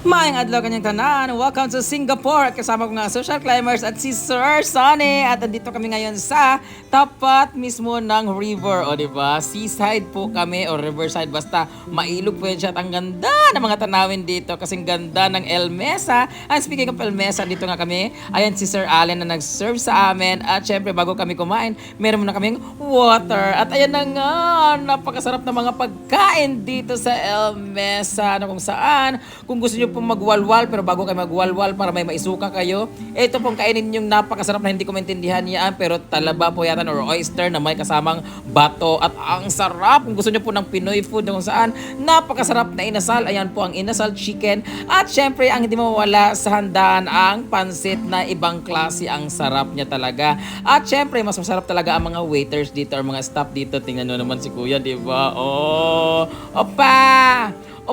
Mayang adlaw kanyang tanan. Welcome to Singapore. At kasama ko nga social climbers at si Sir Sonny. At andito kami ngayon sa tapat mismo ng river. O ba? Seaside po kami o riverside. Basta mailog po yan siya. At ang ganda ng mga tanawin dito. Kasing ganda ng El Mesa. And speaking of El Mesa, dito nga kami. Ayan si Sir Allen na nag-serve sa amin. At syempre bago kami kumain, meron muna kaming water. At ayan na nga, napakasarap na mga pagkain dito sa El Mesa. Na kung saan, kung gusto nyo pong magwalwal, pero bago kayo magwalwal para may maisuka kayo, ito pong kainin yung napakasarap na hindi ko maintindihan yan, pero talaba po yata or oyster na may kasamang bato. At ang sarap, kung gusto nyo po ng Pinoy food na kung saan, napakasarap na inasal. Ayan po ang inasal chicken. At syempre, ang hindi mawala sa handaan, ang pansit na ibang klase. Ang sarap niya talaga. At syempre, mas masarap talaga ang mga waiters dito or mga staff dito. Tingnan nyo naman si kuya, di ba? Oh, opa!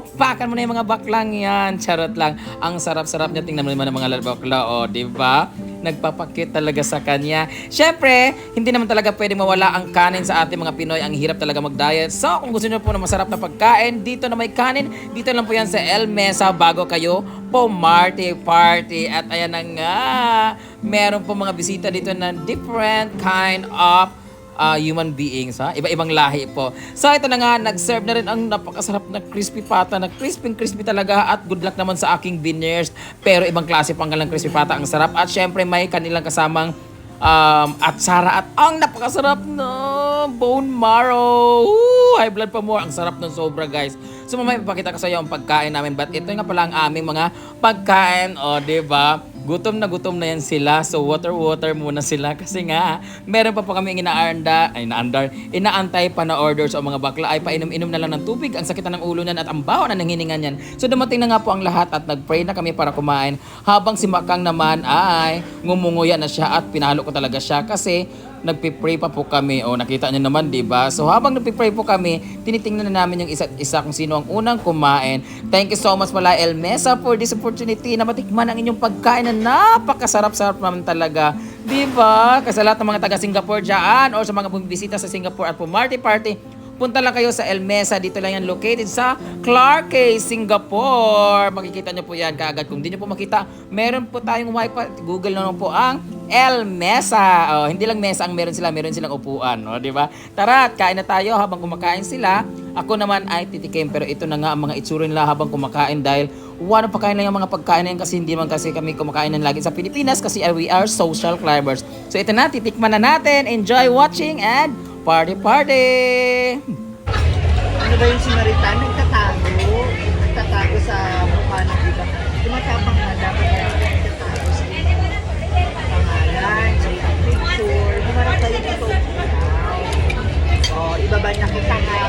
Opakan mo na yung mga baklang yan. Charot lang. Ang sarap-sarap niya. Tingnan mo naman ang mga bakla. O, di ba? Nagpapakit talaga sa kanya. Siyempre, hindi naman talaga pwede mawala ang kanin sa ating mga Pinoy. Ang hirap talaga mag-diet. So, kung gusto niyo po ng masarap na pagkain, dito na may kanin, dito lang po yan sa El Mesa bago kayo po party party. At ayan na nga, meron po mga bisita dito na different kind of uh, human beings, ha? Iba-ibang lahi po. So, ito na nga, nag-serve na rin ang napakasarap na crispy pata na crispy-crispy talaga at good luck naman sa aking veneers. Pero ibang klase pang galang crispy pata ang sarap. At syempre, may kanilang kasamang um, atsara at ang napakasarap na bone marrow. Ooh, high blood pa more. Ang sarap ng sobra, guys. So, mamaya ipapakita ko sa iyo ang pagkain namin. But ito nga pala ang aming mga pagkain. O, di ba? Gutom na gutom na yan sila. So, water-water muna sila. Kasi nga, meron pa po kami inaanda, ay inaandar, inaantay pa na orders o mga bakla ay painom-inom na lang ng tubig. Ang sakit ng ulo niyan at ang baho na ng niyan. So, dumating na nga po ang lahat at nag-pray na kami para kumain. Habang si Makang naman ay ngumunguya na siya at pinalo ko talaga siya kasi nagpipray pa po kami. O nakita niyo naman, 'di ba? So habang nagpipray po kami, tinitingnan na namin yung isa't isa kung sino ang unang kumain. Thank you so much pala El Mesa for this opportunity na matikman ang inyong pagkain na napakasarap-sarap naman talaga. 'Di ba? Kasi lahat ng mga taga Singapore diyan or sa mga bumibisita sa Singapore at pumarty party, punta lang kayo sa El Mesa. Dito lang yan located sa Clarke, Singapore. Makikita nyo po yan kaagad. Kung di nyo po makita, meron po tayong wifi. Google na lang po ang El Mesa. Oh, hindi lang mesa ang meron sila, meron silang upuan. No? Di ba? Tara, kain na tayo habang kumakain sila. Ako naman ay titikim pero ito na nga ang mga itsura nila habang kumakain dahil one pagkain lang yung mga pagkain na yan kasi hindi man kasi kami kumakain ng lagi sa Pilipinas kasi we are social climbers. So ito na, titikman na natin. Enjoy watching and party party! Ano ba yung si Marita? Nagtatago. Nagtatago sa mukha ng iba. Tumatapang na dapat Humarap tayo ng ito. O, ibaba na kita nga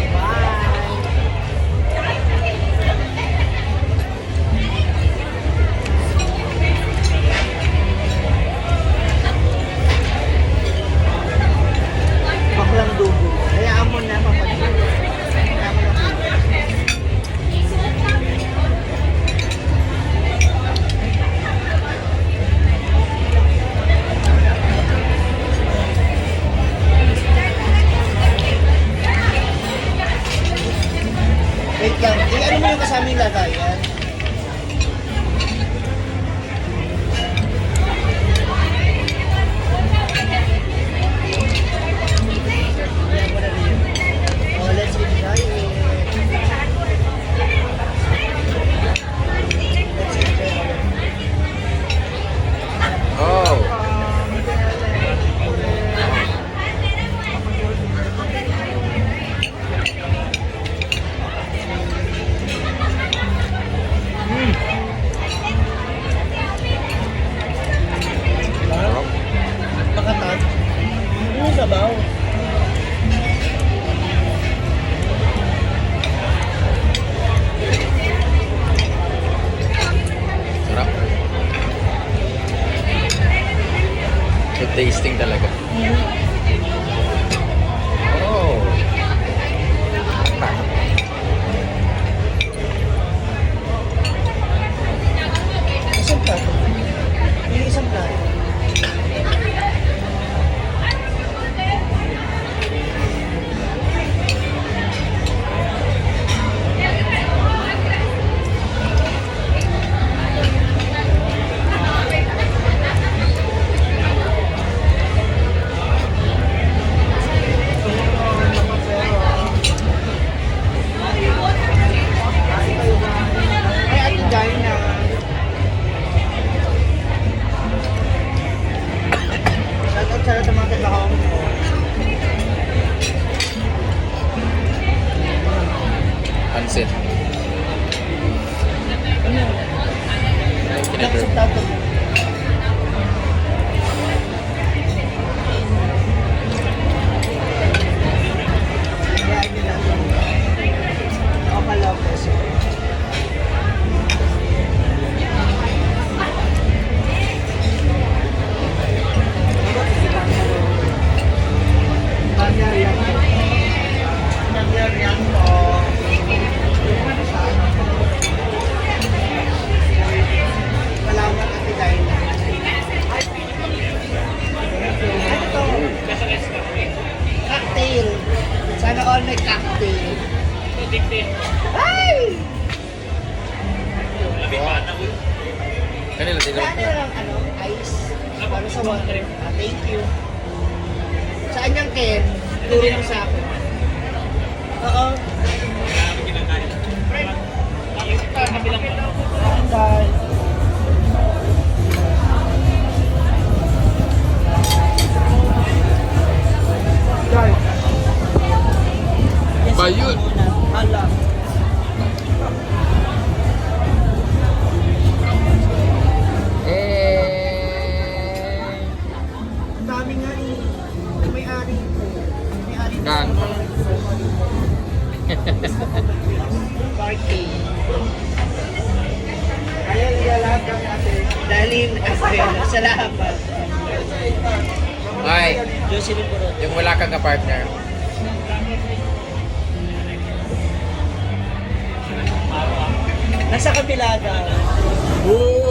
Thank you. That's it. Ano? Kinadrop. Saan yung Ken? Turo mo sa akin. Oo. Bye. Guys. Bayun. Parking. Ayaw nila lahat kami ate. Dalin Azuela. Salamat. Ay, Jocelyn yung wala kang ka-partner. Nasa kabila daw.